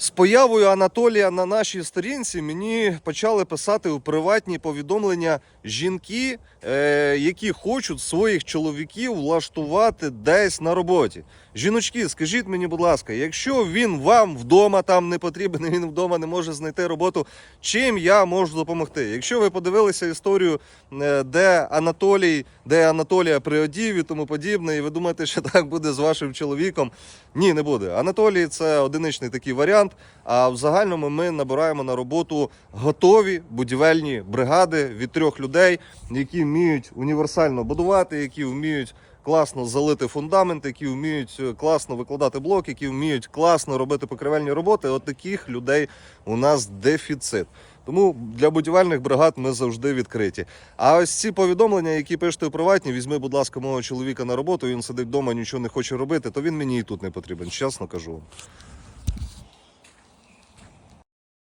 З появою Анатолія на нашій сторінці мені почали писати у приватні повідомлення жінки, е, які хочуть своїх чоловіків влаштувати десь на роботі. Жіночки, скажіть мені, будь ласка, якщо він вам вдома там не потрібен, він вдома не може знайти роботу, чим я можу допомогти? Якщо ви подивилися історію, е, де Анатолій, де Анатолія приодів і тому подібне, і ви думаєте, що так буде з вашим чоловіком? Ні, не буде. Анатолій це одиничний такий варіант. А в загальному ми набираємо на роботу готові будівельні бригади від трьох людей, які вміють універсально будувати, які вміють класно залити фундамент, які вміють е, класно викладати блок, які вміють класно робити покривельні роботи. От таких людей у нас дефіцит. Тому для будівельних бригад ми завжди відкриті. А ось ці повідомлення, які пишете у приватні, візьми, будь ласка, мого чоловіка на роботу. Він сидить вдома, нічого не хоче робити, то він мені і тут не потрібен. Чесно кажу.